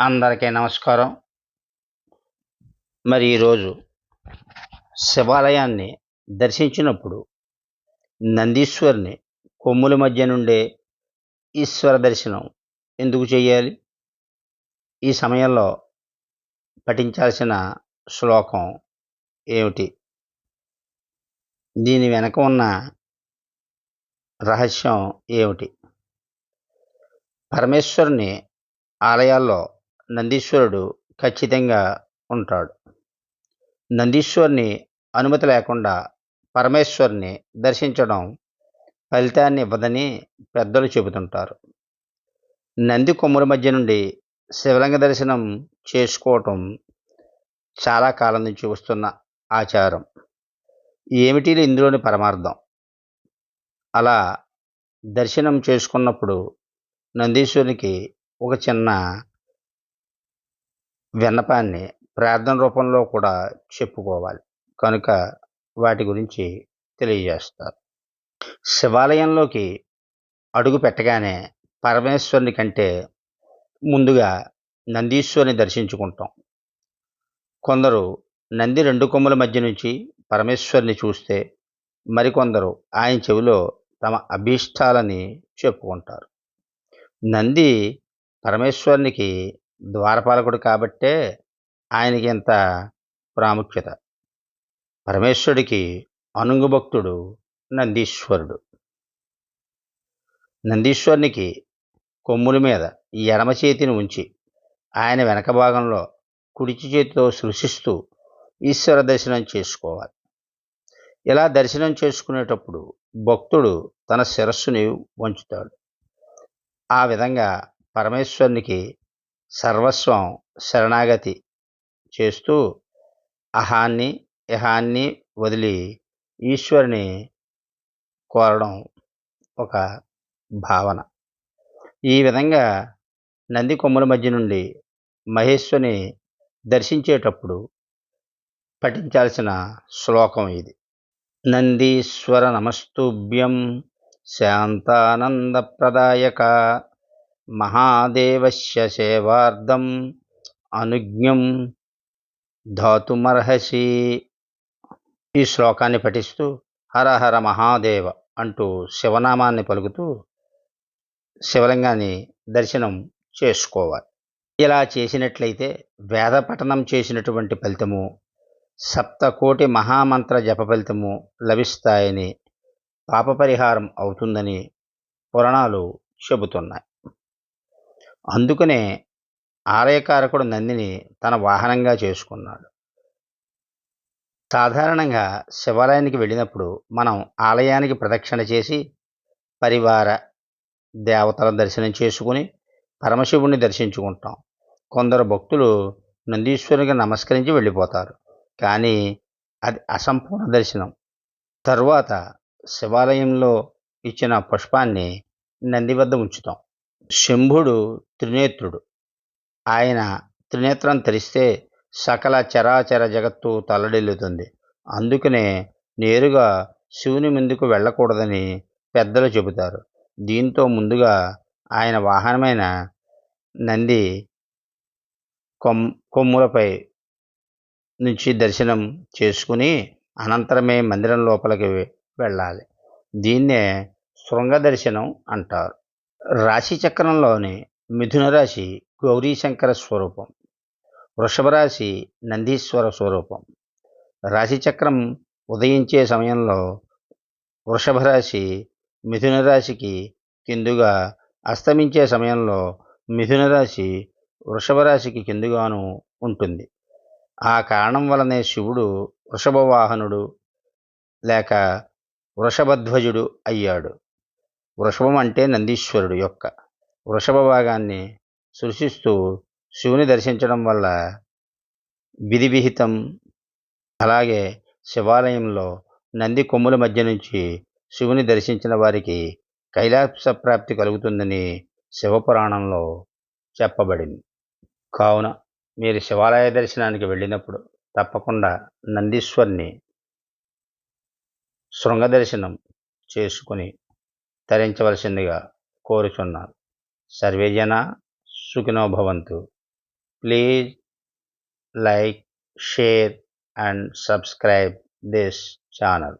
అందరికీ నమస్కారం. మరి ఈరోజు శివాలయాన్ని దర్శించినప్పుడు నందీశ్వరుని కొమ్ముల మధ్య నుండే ఈశ్వర దర్శనం ఎందుకు చేయాలి? ఈ సమయంలో పఠించాల్సిన శ్లోకం ఏమిటి? దీని వెనక ఉన్న రహస్యం ఏమిటి? పరమేశ్వరుని ఆలయాల్లో నందీశ్వరుడు ఖచ్చితంగా ఉంటాడు. నందీశ్వరుని అనుమతి లేకుండా పరమేశ్వరుని దర్శించడం ఫలితాన్ని ఇవ్వదని పెద్దలు చెబుతుంటారు. నంది కొమ్ముల మధ్య నుండి శివలింగ దర్శనం చేసుకోవటం చాలా కాలం నుంచి వస్తున్న ఆచారం. ఏమిటి ఇందులోని పరమార్థం? అలా దర్శనం చేసుకున్నప్పుడు నందీశ్వరునికి ఒక చిన్న విన్నపాన్ని ప్రార్థన రూపంలో కూడా చెప్పుకోవాలి. కనుక వాటి గురించి తెలియజేస్తారు. శివాలయంలోకి అడుగు పెట్టగానే పరమేశ్వరుని కంటే ముందుగా నందీశ్వరుని దర్శించుకుంటాం. కొందరు నంది రెండు కొమ్ముల మధ్య నుంచి పరమేశ్వరుని చూస్తే మరికొందరు ఆయన చెవిలో తమ అభీష్టాలని చెప్పుకుంటారు. నంది పరమేశ్వరునికి ద్వారపాలకుడు కాబట్టే ఆయనకి ఇంత ప్రాముఖ్యత. పరమేశ్వరుడికి అనుంగుభక్తుడు నందీశ్వరుడు. నందీశ్వరునికి కొమ్ముల మీద ఎడమ చేతిని ఉంచి ఆయన వెనక భాగంలో కుడిచి చేతితో సృష్టిస్తూ ఈశ్వర దర్శనం చేసుకోవాలి. ఇలా దర్శనం చేసుకునేటప్పుడు భక్తుడు తన శిరస్సుని వంచుతాడు. ఆ విధంగా పరమేశ్వరునికి సర్వస్వం శరణాగతి చేస్తూ అహాన్ని ఇహాన్ని వదిలి ఈశ్వరుని కోరడం ఒక భావన. ఈ విధంగా నంది కొమ్ముల మధ్య నుండి మహేశ్వరిని దర్శించేటప్పుడు పఠించాల్సిన శ్లోకం ఇది. నందీశ్వర నమస్తుభ్యం శాంతానందప్రదాయక మహాదేవస్య సేవార్థం అనుజ్ఞం ధాతుమర్హసి. ఈ శ్లోకాన్ని పఠిస్తూ హర హర మహాదేవ అంటూ శివనామాన్ని పలుకుతూ శివలింగాన్ని దర్శనం చేసుకోవాలి. ఇలా చేసినట్లయితే వేద పఠనం చేసినటువంటి ఫలితము సప్తకోటి మహామంత్ర జప ఫలితము లభిస్తాయని పాపపరిహారం అవుతుందని పురాణాలు చెబుతున్నాయి. అందుకనే ఆలయకారకుడు నందిని తన వాహనంగా చేసుకున్నాడు. సాధారణంగా శివాలయానికి వెళ్ళినప్పుడు మనం ఆలయానికి ప్రదక్షిణ చేసి పరివార దేవతల దర్శనం చేసుకుని పరమశివుణ్ణి దర్శించుకుంటాం. కొందరు భక్తులు నందీశ్వరునికి నమస్కరించి వెళ్ళిపోతారు. కానీ అది అసంపూర్ణ దర్శనం. తరువాత శివాలయంలో ఇచ్చిన పుష్పాన్ని నంది వద్ద ఉంచుతాం. శంభుడు త్రినేత్రుడు. ఆయన త్రినేత్రం తెరిస్తే సకల చరాచర జగత్తు తల్లడిల్లుతుంది. అందుకనే నేరుగా శివుని ముందుకు వెళ్ళకూడదని పెద్దలు చెబుతారు. దీంతో ముందుగా ఆయన వాహనమైన నంది కొమ్ కొమ్ములపై నుంచి దర్శనం చేసుకుని అనంతరమే మందిరం లోపలికి వెళ్ళాలి. దీన్నే శృంగ దర్శనం అంటారు. రాశి చక్రంలోని మిథున రాశి గౌరీశంకర స్వరూపం. వృషభ రాశి నందీశ్వర స్వరూపం. రాశి చక్రం ఉదయించే సమయంలో వృషభ రాశి మిథున రాశికి కిందుగా అస్తమించే సమయంలో మిథున రాశి వృషభ రాశికి కిందుగాను ఉంటుంది. ఆ కారణం వలనే శివుడు వృషభ వాహనుడు లేక వృషభధ్వజుడు అయ్యాడు. వృషభం అంటే నందీశ్వరుడు యొక్క వృషభ భాగాన్ని సృష్టిస్తూ శివుని దర్శించడం వల్ల విధి విహితం. అలాగే శివాలయంలో నంది కొమ్ముల మధ్య నుంచి శివుని దర్శించిన వారికి కైలాస ప్రాప్తి కలుగుతుందని శివపురాణంలో చెప్పబడింది. కావున మీరు శివాలయ దర్శనానికి వెళ్ళినప్పుడు తప్పకుండా నందీశ్వరిని శృంగ దర్శనం చేసుకుని తరించవలసిందిగా కోరుచున్నాను. సర్వేజన సుఖినో భవంతు. Please like share and subscribe this channel